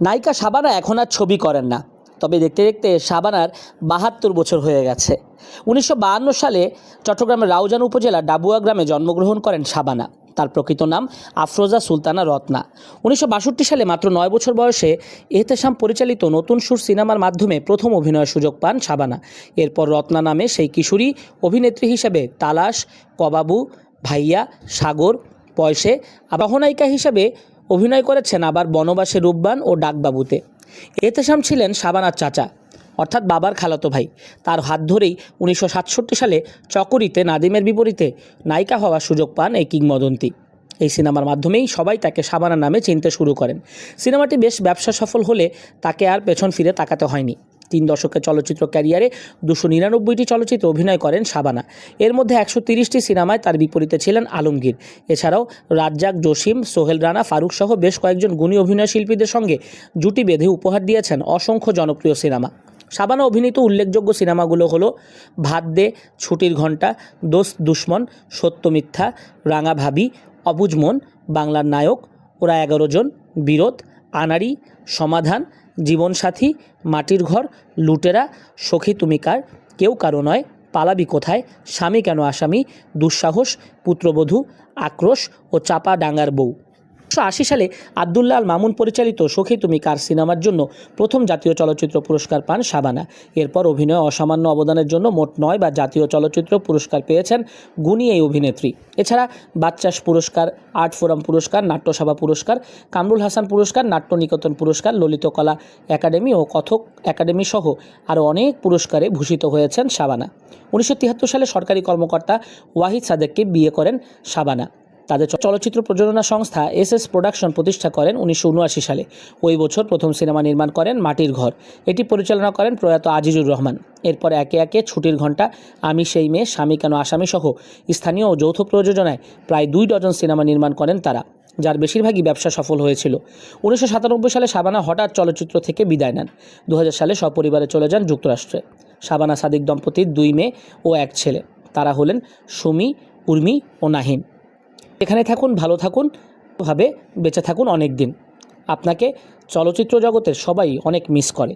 নায়িকা শাবানা এখন আর ছবি করেন না। তবে দেখতে দেখতে শাবানার বাহাত্তর বছর হয়ে গেছে। উনিশশো সালে চট্টগ্রামের রাউজান উপজেলা ডাবুয়া গ্রামে জন্মগ্রহণ করেন শাবানা। তার প্রকৃত নাম আফরোজা সুলতানা রত্না। উনিশশো বাষট্টি সালে মাত্র নয় বছর বয়সে এহতেশাম পরিচালিত নতুন সুর সিনেমার মাধ্যমে প্রথম অভিনয়ের সুযোগ পান শাবানা। এরপর রত্না নামে সেই কিশোরী অভিনেত্রী হিসেবে তালাশ, কবাবু, ভাইয়া, সাগর, পয়সে, আবাহনায়িকা হিসেবে অভিনয় করেছেন আবার বনবাসে রূপবান ও ডাকবাবুতে। এতেশাম ছিলেন শাবানার চাচা, অর্থাৎ বাবার খালাতো ভাই। তার হাত ধরেই উনিশশো সাতষট্টি সালে চকরিতে নাদিমের বিপরীতে নায়িকা হওয়ার সুযোগ পান এই কিংবদন্তি। এই সিনেমার মাধ্যমেই সবাই তাকে শাবানা নামে চিনতে শুরু করেন। সিনেমাটি বেশ ব্যবসা সফল হলে তাকে আর পেছন ফিরে তাকাতে হয়নি। তিন দশকের চলচ্চিত্র ক্যারিয়ারে দুশো নিরানব্বইটি চলচ্চিত্র অভিনয় করেন শাবানা। এর মধ্যে একশো তিরিশটি সিনেমায় তার বিপরীতে ছিলেন আলমগীর। এছাড়াও রাজ্জাক, জসিম, সোহেল রানা, ফারুক সহ বেশ কয়েকজন গুণী অভিনয় শিল্পীদের সঙ্গে জুটি বেঁধে উপহার দিয়েছেন অসংখ্য জনপ্রিয় সিনেমা। শাবানা অভিনীত উল্লেখযোগ্য সিনেমাগুলো হলো ভাত দে, ছুটির ঘণ্টা, দোস্ত দুশ্মন, সত্য মিথ্যা, রাঙা ভাবি অবুজমন বাংলার নায়ক, ওরা এগারো জন, বিরোধ, আনাড়ি, সমাধান জীবনসাথী, মাটির ঘর, লুটেরা, সখী তুমি কার? কেউ কারও নয়, পালাবি কোথায়? স্বামী কেন আসামি? দুঃসাহস, পুত্রবধূ, আক্রোশ ও চাপা ডাঙ্গার বউ। উনিশশো আশি সালে আবদুল্লাহ মামুন পরিচালিত সখী তুমি কার সিনেমার জন্য প্রথম জাতীয় চলচ্চিত্র পুরস্কার পান শাবানা। এরপর অভিনয়ে অসামান্য অবদানের জন্য মোট নয় বা জাতীয় চলচ্চিত্র পুরস্কার পেয়েছেন গুণী এই অভিনেত্রী। এছাড়া বাচ্চাস পুরস্কার, আর্ট ফোরাম পুরস্কার, নাট্যসভা পুরস্কার, কামরুল হাসান পুরস্কার, নাট্য নিকেতন পুরস্কার ললিতকলা একাডেমি ও কথক একাডেমি সহ আরও অনেক পুরস্কারে ভূষিত হয়েছেন শাবানা। উনিশশো তিয়াত্তর সালে সরকারি কর্মকর্তা ওয়াহিদ সাদেককে বিয়ে করেন শাবানা। তাদের চলচ্চিত্র প্রযোজনা সংস্থা এস এস প্রোডাকশন প্রতিষ্ঠা করেন উনিশশো উনআশি সালে। ওই বছর প্রথম সিনেমা নির্মাণ করেন মাটির ঘর। এটি পরিচালনা করেন প্রয়াত আজিজুর রহমান। এরপর একে একে ছুটির ঘণ্টা, আমি সেই মেয়ে, স্বামী কেন আসামি সহ স্থানীয় ও যৌথ প্রযোজনায় প্রায় দুই ডজন সিনেমা নির্মাণ করেন তারা, যার বেশিরভাগই ব্যবসা সফল হয়েছিল। উনিশশো সাতানব্বই সালে শাবানা হঠাৎ চলচ্চিত্র থেকে বিদায় নেন। দু হাজার সালে সপরিবারে চলে যান যুক্তরাষ্ট্রে। শাবানা সাদিক দম্পতির দুই মেয়ে ও এক ছেলে। তারা হলেন সুমি, উর্মি ও নাহিন। এখানে থাকুন, ভালো থাকুন, ভাবে বেঁচে থাকুন অনেক দিন আপনাকে চলচ্চিত্র জগতের সবাই অনেক মিস করে।